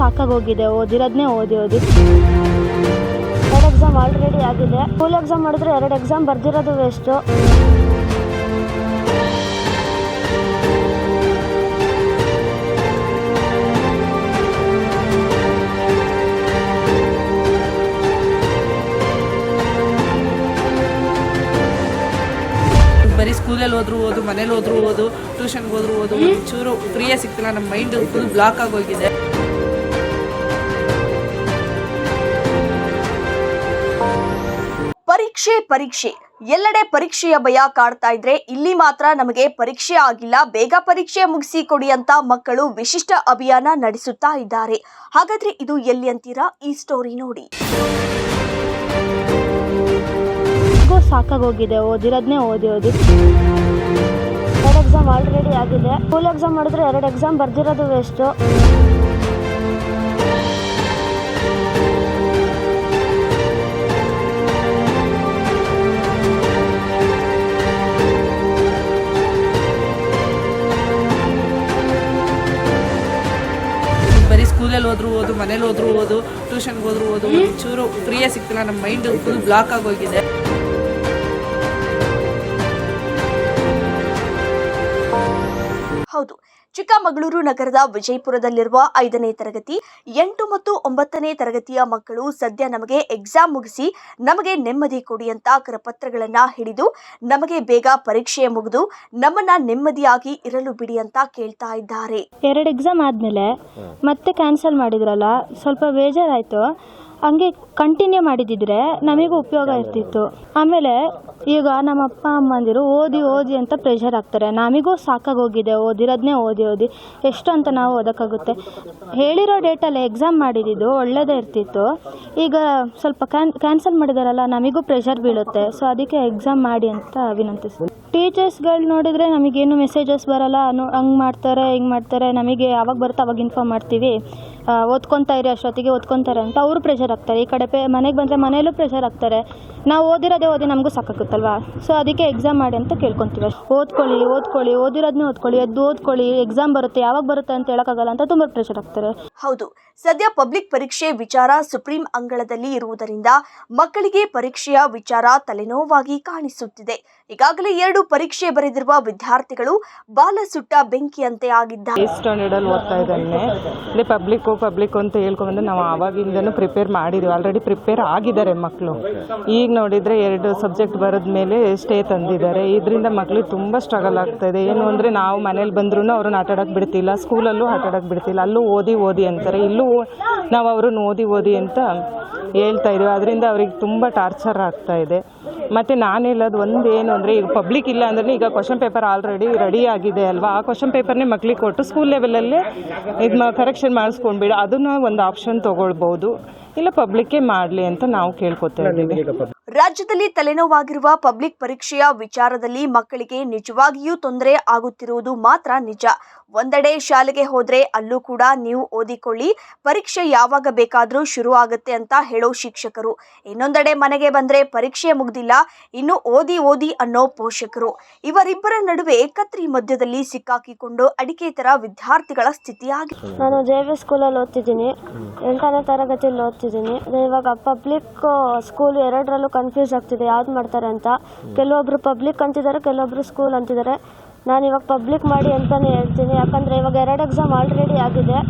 ಸಾಕಾಗೋಗಿದೆ ಓದಿರೋದನ್ನೇ ಓದಿ ಓದಿ. ಎರಡು ಎಕ್ಸಾಮ್ ಆಲ್ರೆಡಿ ಆಗಿದೆ. ಸ್ಕೂಲ್ ಎಕ್ಸಾಮ್ ಮಾಡಿದ್ರೆ ಎರಡು ಎಕ್ಸಾಮ್ ಬರ್ದಿರೋದು ವೇಸ್ಟು ಬರೀ ಸ್ಕೂಲಲ್ಲಿ ಹೋದ್ರು ಓದು ಮನೇಲಿ ಹೋದ್ರು ಓದು ಟ್ಯೂಷನ್ಗೆ ಹೋದ್ರು ಓದು ಚೂರು ಫ್ರೀಯೇ ಸಿಗ್ತಿಲ್ಲ. ನಮ್ಮ ಮೈಂಡ್ ಫುಲ್ ಬ್ಲಾಕ್ ಆಗೋಗಿದೆ. ಪರೀಕ್ಷೆ ಪರೀಕ್ಷೆ. ಎಲ್ಲೆಡೆ ಪರೀಕ್ಷೆಯ ಭಯ ಕಾಡ್ತಾ ಇದ್ರೆ ಇಲ್ಲಿ ಮಾತ್ರ ನಮಗೆ ಪರೀಕ್ಷೆ ಆಗಿಲ್ಲ. ಬೇಗ ಪರೀಕ್ಷೆ ಮುಗಿಸಿ ಕೊಡಿ ಅಂತ ಮಕ್ಕಳು ವಿಶಿಷ್ಟ ಅಭಿಯಾನ ನಡೆಸುತ್ತಾ ಇದ್ದಾರೆ. ಹಾಗಾದ್ರೆ ಇದು ಎಲ್ಲಿ ಅಂತೀರಾ? ಈ ಸ್ಟೋರಿ ನೋಡಿ. ಸಾಕಾಗೋಗಿದೆ ಓದಿರೋದನ್ನೇ ಓದಿ ಓದಿ ಎರಡು ಎಕ್ಸಾಮ್ ಆಲ್ರೆಡಿ ಆಗಿದೆ. ಸ್ಕೂಲ್ ಎಕ್ಸಾಮ್ ಮಾಡಿದ್ರೆ ಎರಡು ಎಕ್ಸಾಮ್ ಬರ್ದಿರೋದು ವೇಸ್ಟು ಸ್ಕೂಲಲ್ಲಿ ಹೋದ್ರು ಓದು ಮನೇಲಿ ಹೋದ್ರು ಓದು ಟ್ಯೂಷನ್ಗೆ ಹೋದ್ರು ಓದು ಚೂರು ಫ್ರೀಯೇ ಸಿಗ್ತಿಲ್ಲ ನಮ್ಮ ಮೈಂಡ್ ಫುಲ್ ಬ್ಲಾಕ್ ಆಗೋಗಿದೆ. ಹೌದು. ಚಿಕ್ಕಮಗಳೂರು ನಗರದ ವಿಜಯಪುರದಲ್ಲಿರುವ ಐದನೇ ತರಗತಿ ಎಂಟು ಮತ್ತು ಒಂಬತ್ತನೇ ತರಗತಿಯ ಮಕ್ಕಳು ಸದ್ಯ ನಮಗೆ ಎಕ್ಸಾಮ್ ಮುಗಿಸಿ ನಮಗೆ ನೆಮ್ಮದಿ ಕೊಡಿ ಅಂತ ಕರಪತ್ರಗಳನ್ನು ಹಿಡಿದು ನಮಗೆ ಬೇಗ ಪರೀಕ್ಷೆ ಮುಗಿದು ನಮ್ಮನ್ನ ನೆಮ್ಮದಿಯಾಗಿ ಇರಲು ಬಿಡಿ ಅಂತ ಕೇಳ್ತಾ ಇದ್ದಾರೆ. ಎರಡು ಎಕ್ಸಾಮ್ ಆದಮೇಲೆ ಮತ್ತೆ ಕ್ಯಾನ್ಸಲ್ ಮಾಡಿದ್ರಲ್ಲ ಸ್ವಲ್ಪ ಬೇಜಾರಾಯಿತು. ಹಂಗೆ ಕಂಟಿನ್ಯೂ ಮಾಡಿದಿದ್ರೆ ನಮಗೂ ಉಪಯೋಗ ಇರ್ತಿತ್ತು. ಆಮೇಲೆ ಈಗ ನಮ್ಮ ಅಪ್ಪ, ಅಮ್ಮಂದಿರು ಓದಿ ಓದಿ ಅಂತ ಪ್ರೆಷರ್ ಆಗ್ತಾರೆ ನಮಗೂ ಸಾಕಾಗೋಗಿದೆ ಓದಿರೋದನ್ನೇ ಓದಿ ಓದಿ. ಎಷ್ಟು ಅಂತ ನಾವು ಓದೋಕ್ಕಾಗುತ್ತೆ? ಹೇಳಿರೋ ಡೇಟಲ್ಲಿ ಎಕ್ಸಾಮ್ ಮಾಡಿದ್ದು ಒಳ್ಳೆಯದೇ ಇರ್ತಿತ್ತು. ಈಗ ಸ್ವಲ್ಪ ಕ್ಯಾನ್ ಕ್ಯಾನ್ಸಲ್ ಮಾಡಿದಾರಲ್ಲ, ನಮಗೂ ಪ್ರೆಷರ್ ಬೀಳುತ್ತೆ. ಸೊ ಅದಕ್ಕೆ ಎಕ್ಸಾಮ್ ಮಾಡಿ ಅಂತ ವಿನಂತಿಸ್ತೀನಿ. ಟೀಚರ್ಸ್ಗಳು ನೋಡಿದರೆ ನಮಗೇನು ಮೆಸೇಜಸ್ ಬರಲ್ಲ ಹಂಗೆ ಮಾಡ್ತಾರೆ, ಹಿಂಗೆ ಮಾಡ್ತಾರೆ. ನಮಗೆ ಯಾವಾಗ ಬರುತ್ತೆ ಅವಾಗ ಇನ್ಫಾರ್ಮ್ ಮಾಡ್ತೀವಿ. ಓದ್ಕೊತಾ ಇರಿ ಅಷ್ಟೊತ್ತಿಗೆ ಓದ್ಕೊತಾರೆ ಅಂತ ಅವರು ಪ್ರೆಷರ್ ಆಗ್ತಾರೆ ಈ ಕಡೆ ಪೇ, ಮನೆಗೆ ಬಂದರೆ ಮನೆಯಲ್ಲೂ ಪ್ರೆಷರ್ ಆಗ್ತಾರೆ ನಾವು ಓದಿರೋದೇ ಓದಿ ನಮಗೂ ಸಾಕಾಗುತ್ತಲ್ವಾ? ಸೊ ಅದಕ್ಕೆ ಎಕ್ಸಾಮ್ ಮಾಡಿ ಅಂತ ಕೇಳ್ಕೊತೀವಿ ಓದ್ಕೊಳ್ಳಿ ಓದ್ಕೊಳ್ಳಿ ಓದಿರೋದನ್ನೇ ಓದ್ಕೊಳ್ಳಿ, ಎದ್ದು ಓದ್ಕೊಳ್ಳಿ ಎಕ್ಸಾಮ್ ಬರುತ್ತೆ, ಯಾವಾಗ ಬರುತ್ತೆ ಅಂತ ಹೇಳೋಕ್ಕಾಗಲ್ಲ ಅಂತ ತುಂಬ ಪ್ರೆಷರ್ ಆಗ್ತಾರೆ ಹೌದು. ಸದ್ಯ ಪಬ್ಲಿಕ್ ಪರೀಕ್ಷೆ ವಿಚಾರ ಸುಪ್ರೀಂ ಅಂಗಳದಲ್ಲಿ ಇರುವುದರಿಂದ ಮಕ್ಕಳಿಗೆ ಪರೀಕ್ಷೆಯ ವಿಚಾರ ತಲೆನೋವಾಗಿ ಕಾಣಿಸುತ್ತಿದೆ. ಈಗಾಗಲೇ ಎರಡು ಪರೀಕ್ಷೆ ಬರೆದಿರುವ ವಿದ್ಯಾರ್ಥಿಗಳು ಬಾಲ ಸುಟ್ಟ ಬೆಂಕಿಯಂತೆ ಆಗಿದ್ದಾರೆ. ಸ್ಟ್ಯಾಂಡರ್ಡ್ ಅಲ್ಲಿ ಓದ್ತಾ ಇದ್ದಾನೆ. ಅದೇ ಪಬ್ಲಿಕ್ಕು ಪಬ್ಲಿಕ್ ಅಂತ ಹೇಳ್ಕೊಂಡು ನಾವು ಆವಾಗಿಂದನೂ ಪ್ರಿಪೇರ್ ಮಾಡಿದ್ದೀವಿ ಆಲ್ರೆಡಿ ಪ್ರಿಪೇರ್ ಆಗಿದ್ದಾರೆ ಮಕ್ಕಳು ಈಗ ನೋಡಿದರೆ ಎರಡು ಸಬ್ಜೆಕ್ಟ್ ಬರೆದ ಮೇಲೆ ಸ್ಟೇ ತಂದಿದ್ದಾರೆ. ಇದರಿಂದ ಮಕ್ಳಿಗೆ ತುಂಬ ಸ್ಟ್ರಗಲ್ ಆಗ್ತಾ ಇದೆ. ಏನು ಅಂದರೆ ನಾವು ಮನೇಲಿ ಬಂದ್ರೂ ಅವ್ರನ್ನ ಆಟ ಆಡೋಕ್ಕೆ ಬಿಡ್ತಿಲ್ಲ. ಸ್ಕೂಲಲ್ಲೂ ಆಟಾಡೋಕ್ಕೆ ಬಿಡ್ತಿಲ್ಲ. ಅಲ್ಲೂ ಓದಿ ಓದಿ ಅಂತಾರೆ. ಇಲ್ಲೂ ನಾವು ಅವ್ರನ್ನ ಓದಿ ಓದಿ ಅಂತ ಹೇಳ್ತಾ ಇದ್ದೀವಿ ಅದರಿಂದ ಅವ್ರಿಗೆ ತುಂಬ ಟಾರ್ಚರ್ ಆಗ್ತಾ ಇದೆ. ಮತ್ತು ನಾನು ಹೇಳೋದು ಒಂದು ಏನು ಅಂದರೆ, ಈಗ ಪಬ್ಲಿಕ್ ಇಲ್ಲ ಅಂದ್ರೆ ಈಗ ಕ್ವಶನ್ ಪೇಪರ್ ಆಲ್ರೆಡಿ ರೆಡಿ ಆಗಿದೆ ಅಲ್ವಾ? ಆ ಕ್ವಶನ್ ಪೇಪರ್ನೇ ಮಕ್ಳಿಗೆ ಕೊಟ್ಟು ಸ್ಕೂಲ್ ಲೆವೆಲಲ್ಲೇ ಇದು ಕರೆಕ್ಷನ್ ಮಾಡಿಸ್ಕೊಂಡ್ಬಿಡು. ಅದನ್ನು ಒಂದು ಆಪ್ಷನ್ ತೊಗೊಳ್ಬೋದು. ಇಲ್ಲ ಪಬ್ಲಿಕ್ಕೇ ಮಾಡಲಿ ಅಂತ ನಾವು ಕೇಳ್ಕೊತಾ ಇದ್ದೀವಿ. ರಾಜ್ಯದಲ್ಲಿ ತಲೆನೋವಾಗಿರುವ ಪಬ್ಲಿಕ್ ಪರೀಕ್ಷೆಯ ವಿಚಾರದಲ್ಲಿ ಮಕ್ಕಳಿಗೆ ನಿಜವಾಗಿಯೂ ತೊಂದರೆ ಆಗುತ್ತಿರುವುದು ಮಾತ್ರ ನಿಜ. ಒಂದೆಡೆ ಶಾಲೆಗೆ ಹೋದ್ರೆ ಅಲ್ಲೂ ಕೂಡ ನೀವು ಓದಿಕೊಳ್ಳಿ ಪರೀಕ್ಷೆ ಯಾವಾಗ ಬೇಕಾದರೂ ಶುರು ಆಗುತ್ತೆ ಅಂತ ಹೇಳೋ ಶಿಕ್ಷಕರು. ಇನ್ನೊಂದೆಡೆ ಮನೆಗೆ ಬಂದ್ರೆ ಪರೀಕ್ಷೆ ಮುಗ್ದಿಲ್ಲ ಇನ್ನು ಓದಿ ಓದಿ ಅನ್ನೋ ಪೋಷಕರು. ಇವರಿಬ್ಬರ ನಡುವೆ ಕತ್ರಿ ಮಧ್ಯದಲ್ಲಿ ಸಿಕ್ಕಾಕಿಕೊಂಡು ಅಡಿಕೆ ತರ ವಿದ್ಯಾರ್ಥಿಗಳ ಸ್ಥಿತಿಯಾಗಿದೆ ನಾನು ಜೆ ಸ್ಕೂಲ್ ಸ್ಕೂಲಲ್ಲಿ ಓದ್ತಿದ್ದೀನಿ ಎಂಟನೇ ತರಗತಿಯಲ್ಲಿ ಓದ್ತಿದ್ದೀನಿ. ಅದೇ ಇವಾಗ ಪಬ್ಲಿಕ್ ಸ್ಕೂಲ್ ಎರಡರಲ್ಲೂ ಕನ್ಫ್ಯೂಸ್ ಆಗ್ತಿದೆ, ಯಾವ್ದು ಮಾಡ್ತಾರೆ ಅಂತ. ಕೆಲವೊಬ್ರು ಪಬ್ಲಿಕ್ ಅಂತಿದ್ದಾರೆ, ಕೆಲವೊಬ್ರು ಸ್ಕೂಲ್ ಅಂತಿದ್ದಾರೆ. ನಾನು ಇವಾಗ ಪಬ್ಲಿಕ್ ಮಾಡಿ ಅಂತಲೇ ಹೇಳ್ತೀನಿ. ಯಾಕಂದರೆ ಇವಾಗ ಎರಡು ಎಕ್ಸಾಮ್ ಆಲ್ರೆಡಿ ಆಗಿದೆ.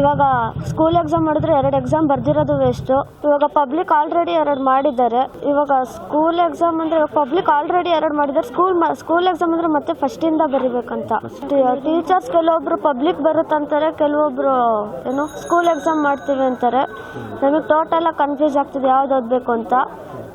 ಇವಾಗ ಸ್ಕೂಲ್ ಎಕ್ಸಾಮ್ ಮಾಡಿದ್ರೆ ಎರಡು ಎಕ್ಸಾಮ್ ಬರ್ದಿರೋದು ವೇಸ್ಟು ಇವಾಗ ಪಬ್ಲಿಕ್ ಆಲ್ರೆಡಿ ಎರಡು ಮಾಡಿದ್ದಾರೆ. ಇವಾಗ ಸ್ಕೂಲ್ ಎಕ್ಸಾಮ್ ಅಂದರೆ ಪಬ್ಲಿಕ್ ಆಲ್ರೆಡಿ ಎರಡು ಮಾಡಿದ್ದಾರೆ. ಸ್ಕೂಲ್ ಸ್ಕೂಲ್ ಎಕ್ಸಾಮ್ ಅಂದರೆ ಮತ್ತೆ ಫಸ್ಟಿಂದ ಬರಿಬೇಕಂತ. ಟೀಚರ್ಸ್ ಕೆಲವೊಬ್ರು ಪಬ್ಲಿಕ್ ಬರುತ್ತಂತಾರೆ ಕೆಲವೊಬ್ರು ಏನು ಸ್ಕೂಲ್ ಎಕ್ಸಾಮ್ ಮಾಡ್ತೀವಿ ಅಂತಾರೆ. ನಮಗೆ ಟೋಟಲಾಗಿ ಕನ್ಫ್ಯೂಸ್ ಆಗ್ತಿದೆ, ಯಾವ್ದು ಓದಬೇಕು ಅಂತ.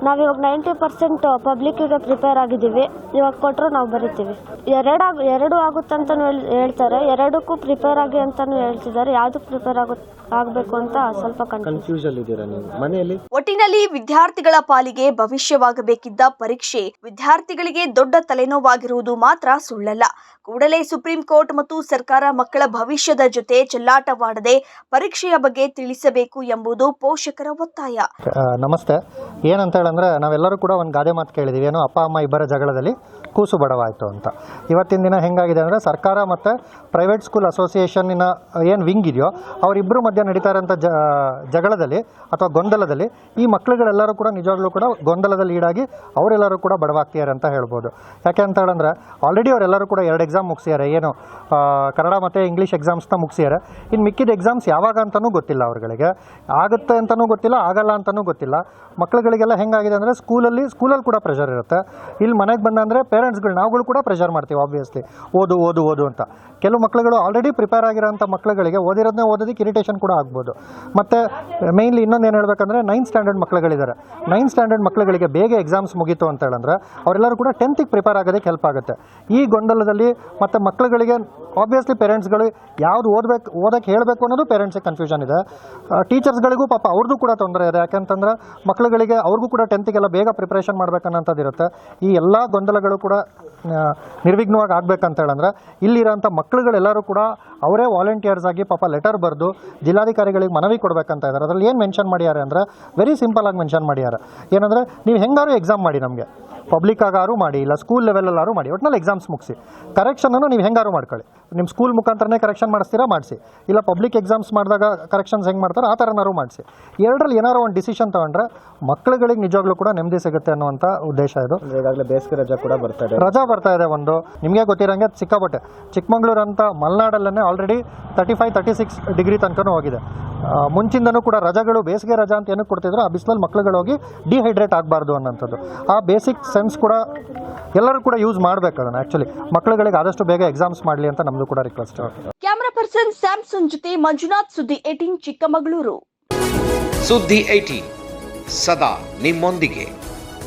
ನಾವಿವಾಗ ನೈಂಟಿ ಪರ್ಸೆಂಟ್ ಪಬ್ಲಿಕ್ಕಿಗೆ ಪ್ರಿಪೇರ್ ಆಗಿದ್ದೀವಿ. ಇವಾಗ ಕೊಟ್ಟರು ನಾವು ಬರಿತೀವಿ. ಎರಡಾಗ ಎರಡು ಆಗುತ್ತಂತನೂ ಹೇಳ್- ಹೇಳ್ತಾರೆ. ಎರಡಕ್ಕೂ ಪ್ರಿಪೇರ್ ಆಗಿ ಅಂತಲೂ ಹೇಳ್ತಿದ್ದಾರೆ. ಯಾವುದಕ್ಕೆ ಪ್ರಿಪೇರ್ ಆಗು ಆಗಬೇಕು ಅಂತ ಸ್ವಲ್ಪ ಕನ್ಫ್ಯೂಷನ್ ಇದ್ದೀರಾ ನೀವು? ಮನೆಯಲ್ಲಿ? ಒಟ್ಟಿನಲ್ಲಿ ವಿದ್ಯಾರ್ಥಿಗಳ ಪಾಲಿಗೆ ಭವಿಷ್ಯವಾಗಬೇಕಿದ್ದ ಪರೀಕ್ಷೆ ವಿದ್ಯಾರ್ಥಿಗಳಿಗೆ ದೊಡ್ಡ ತಲೆನೋವಾಗಿರುವುದು ಮಾತ್ರ ಸುಳ್ಳಲ್ಲ. ಕೂಡಲೇ ಸುಪ್ರೀಂ ಕೋರ್ಟ್ ಮತ್ತು ಸರ್ಕಾರ ಮಕ್ಕಳ ಭವಿಷ್ಯದ ಜೊತೆ ಚೆಲ್ಲಾಟವಾಡದೆ ಪರೀಕ್ಷೆಯ ಬಗ್ಗೆ ತಿಳಿಸಬೇಕು ಎಂಬುದು ಪೋಷಕರ ಒತ್ತಾಯ. ನಮಸ್ತೆ. ಏನಂತ ಅಂತೇಳಂದ್ರೆ ನಾವೆಲ್ಲರೂ ಕೂಡ ಒಂದು ಗಾದೆ ಮಾತು ಕೇಳಿದ್ದೀವಿ ಏನೋ ಅಪ್ಪ, ಅಮ್ಮ ಇಬ್ಬರ ಜಗಳದಲ್ಲಿ ಕೂಸು ಬಡವಾಯಿತು ಅಂತ. ಇವತ್ತಿನ ದಿನ ಹೆಂಗಾಗಿದೆ ಅಂದರೆ ಸರ್ಕಾರ ಮತ್ತು ಪ್ರೈವೇಟ್ ಸ್ಕೂಲ್ ಅಸೋಸಿಯೇಷನ್ನಿನ ಏನು ವಿಂಗ್ ಇದೆಯೋ ಅವರಿಬ್ಬರು ಮಧ್ಯೆ ನಡೀತಾ ಇರೋಂಥ ಜಗಳದಲ್ಲಿ ಅಥವಾ ಗೊಂದಲದಲ್ಲಿ ಈ ಮಕ್ಕಳುಗಳೆಲ್ಲರೂ ಕೂಡ ನಿಜವಾಗ್ಲೂ ಕೂಡ ಗೊಂದಲದಲ್ಲಿ ಈಡಾಗಿ ಅವರೆಲ್ಲರೂ ಕೂಡ ಬಡವಾಗ್ತಿದ್ದಾರೆ ಅಂತ ಹೇಳ್ಬೋದು. ಯಾಕೆ ಅಂತ ಹೇಳಂದ್ರೆ ಆಲ್ರೆಡಿ ಅವರೆಲ್ಲರೂ ಕೂಡ ಎರಡು ಎಕ್ಸಾಮ್ ಮುಗಿಸಿದ್ದಾರೆ. ಏನು ಕನ್ನಡ ಮತ್ತು ಇಂಗ್ಲೀಷ್ ಎಕ್ಸಾಮ್ಸ್ನ ಮುಗಿಸಿದ್ದಾರೆ. ಇನ್ನು ಮಿಕ್ಕಿದ ಎಕ್ಸಾಮ್ಸ್ ಯಾವಾಗ ಅಂತಲೂ ಗೊತ್ತಿಲ್ಲ ಅವ್ರಗಳಿಗೆ. ಆಗುತ್ತೆ ಅಂತಲೂ ಗೊತ್ತಿಲ್ಲ, ಆಗಲ್ಲ ಅಂತಲೂ ಗೊತ್ತಿಲ್ಲ. ಮಕ್ಕಳುಗಳಿಗೆಲ್ಲ ಹೆಂಗಾಗಿದೆ ಅಂದರೆ ಸ್ಕೂಲಲ್ಲಿ ಸ್ಕೂಲಲ್ಲಿ ಕೂಡ ಪ್ರೆಷರ್ ಇರುತ್ತೆ. ಇಲ್ಲಿ ಮನೆಗೆ ಬಂದಂದರೆ ಪೇರೆಂಟ್ಸ್ಗಳು ನಾವುಗಳು ಕೂಡ ಪ್ರೆಷರ್ ಮಾಡ್ತೀವಿ ಆಬ್ವಿಯಸ್ಲಿ ಓದು ಓದು ಓದು ಅಂತ. ಕೆಲವು ಮಕ್ಕಳುಗಳು ಆಲ್ರೆಡಿ ಪ್ರಿಪೇರ್ ಆಗಿರೋಂಥ ಮಕ್ಕಳುಗಳಿಗೆ ಓದಿರೋದನ್ನೇ ಓದೋದಕ್ಕೆ ಇರಿಟೇಷನ್ ಕೂಡ ಆಗ್ಬೋದು. ಮತ್ತು ಮೇಯ್ನ್ಲಿ ಇನ್ನೊಂದು ಏನು ಹೇಳಬೇಕಂದ್ರೆ ನೈನ್ ಸ್ಟ್ಯಾಂಡರ್ಡ್ ಮಕ್ಕಳುಗಳಿದ್ದಾರೆ ನೈನ್ ಸ್ಟ್ಯಾಂಡರ್ಡ್ ಮಕ್ಕಳುಗಳಿಗೆ ಬೇಗ ಎಕ್ಸಾಮ್ಸ್ ಮುಗೀತು ಅಂತ ಹೇಳಂದ್ರೆ ಅವರೆಲ್ಲರೂ ಕೂಡ ಟೆಂತಿಗೆ ಪ್ರಿಪೇರ್ ಆಗೋದಕ್ಕೆ ಹೆಲ್ಪ್ ಆಗುತ್ತೆ. ಈ ಗೊಂದಲದಲ್ಲಿ ಮತ್ತು ಮಕ್ಕಳುಗಳಿಗೆ ಆಬ್ವಿಯಸ್ಲಿ ಪೇರೆಂಟ್ಸ್ಗಳು ಯಾವ್ದು ಓದಬೇಕು ಓದಕ್ಕೆ ಹೇಳಬೇಕು ಅನ್ನೋದು ಪೇರೆಂಟ್ಸಿಗೆ ಕನ್ಫ್ಯೂಷನ್ ಇದೆ. ಟೀಚರ್ಸ್ಗಳಿಗೂ ಪಾಪ ಅವ್ರದ್ದು ಕೂಡ ತೊಂದರೆ ಇದೆ. ಯಾಕಂತಂದ್ರೆ ಮಕ್ಕಳುಗಳಿಗೆ ಅವ್ರಿಗೂ ಕೂಡ ಟೆಂತಿಗೆಲ್ಲ ಬೇಗ ಪ್ರಿಪ್ರೇಷನ್ ಇರುತ್ತೆ. ಈ ಎಲ್ಲ ಗೊಂದಲಗಳು ಕೂಡ ನಿರ್ವಿಘ್ನವಾಗಿ ನಿರ್ವಿಘ್ನವಾಗಿ ಆಗಬೇಕಂತ ಹೇಳಂದ್ರೆ, ಇಲ್ಲಿರೋಂಥ ಮಕ್ಕಳುಗಳೆಲ್ಲರೂ ಕೂಡ ಅವರೇ ವಾಲಂಟಿಯರ್ಸ್ ಆಗಿ ಪಾಪ ಲೆಟರ್ ಬರೆದು ಜಿಲ್ಲಾಧಿಕಾರಿಗಳಿಗೆ ಮನವಿ ಕೊಡಬೇಕಂತ ಇದ್ದಾರೆ. ಅದರಲ್ಲಿ ಏನು ಮೆನ್ಷನ್ ಮಾಡ್ಯಾರೆ ಅಂದರೆ ವೆರಿ ಸಿಂಪಲ್ ಆಗಿ ಮೆನ್ಷನ್ ಮಾಡ್ಯಾರೆ ಏನಂದರೆ, ನೀವು ಹೆಂಗಾರು ಎಕ್ಸಾಮ್ ಮಾಡಿ ನಮಗೆ. ಪಬ್ಲಿಕ್ ಆಗಾರು ಮಾಡಿ ಇಲ್ಲ ಸ್ಕೂಲ್ ಲೆವೆಲಲ್ಲಾರು ಮಾಡಿ ಒಟ್ನಲ್ಲಿ ಎಕ್ಸಾಮ್ಸ್ ಮುಗಿಸಿ. ಕರೆಕ್ಷನನ್ನು ನೀವು ಹೆಂಗಾರು ಮಾಡ್ಕೊಳ್ಳಿ. ನಿಮ್ಮ ಸ್ಕೂಲ್ ಮುಖಾಂತರನೇ ಕರೆಕ್ಷನ್ ಮಾಡಿಸ್ತೀರಾ? ಮಾಡಿಸಿ. ಇಲ್ಲ ಪಬ್ಲಿಕ್ ಎಕ್ಸಾಮ್ಸ್ ಮಾಡಿದಾಗ ಕರೆಕ್ಷನ್ಸ್ ಹೆಂಗೆ ಮಾಡ್ತಾರೆ ಆ ಥರನಾರು ಮಾಡಿಸಿ. ಎರಡರಲ್ಲಿ ಏನಾರು ಒಂದು ಡಿಸಿಷನ್ ತೊಗೊಂಡ್ರೆ ಮಕ್ಕಳುಗಳಿಗೆ ನಿಜವಾಗ್ಲೂ ಕೂಡ ನೆಮ್ಮದಿ ಸಿಗುತ್ತೆ ಅನ್ನುವಂಥ ಉದ್ದೇಶ ಇದು. ಈಗಾಗಲೇ ಬೇಸಿಗೆ ರಜಾ ಕೂಡ ಬರ್ತಾ ಇದೆ. ರಜಾ ಬರ್ತಾ ಇದೆ ಒಂದು. ನಿಮಗೆ ಗೊತ್ತಿರೋಂಗೆ ಸಿಕ್ಕಾಪಟ್ಟೆ. ಚಿಕ್ಕಮಂಗ್ಳೂರು ಅಂತ ಮಲೆನಾಡಲ್ಲೇ already thirty five thirty six degree ತನಕನೂ ಹೋಗಿದೆ. ಮುಂಚಿಂದನೂ ಕೂಡ ರಜಾಗಳು ಬೇಸಿಗೆ ರಜಾ ಅಂತ ಏನಕ್ಕೆ ಕೊಡ್ತಿದ್ರು? ಆ ಬಿಸಿಲಲ್ಲಿ ಮಕ್ಕಳುಗಳು ಹೋಗಿ ಡಿಹೈಡ್ರೇಟ್ ಆಗಬಾರ್ದು ಅನ್ನೋಂಥದ್ದು ಆ ಬೇಸಿಕ್ ಸೆನ್ಸ್ ಕೂಡ ಎಲ್ಲರೂ ಕೂಡ ಯೂಸ್ ಮಾಡಬೇಕು ಅದನ್ನು ಆ್ಯಕ್ಚುಲಿ ಮಕ್ಕಳುಗಳಿಗೆ ಆದಷ್ಟು ಬೇಗ ಎಕ್ಸಾಮ್ಸ್ ಮಾಡಲಿ ಅಂತ ನಮ್ಮದು ಕೂಡ ರಿಕ್ವೆಸ್ಟ್ ಕ್ಯಾಮರಾ ಪರ್ಸನ್ ಸ್ಯಾಮ್ಸನ್ ಜೊತೆ ಮಂಜುನಾಥ್ ಸುದ್ದಿ ಏಟೀನ್ ಚಿಕ್ಕಮಗಳೂರು. ಸುದ್ದಿ ಏಟೀನ್ ಸದಾ ನಿಮ್ಮೊಂದಿಗೆ.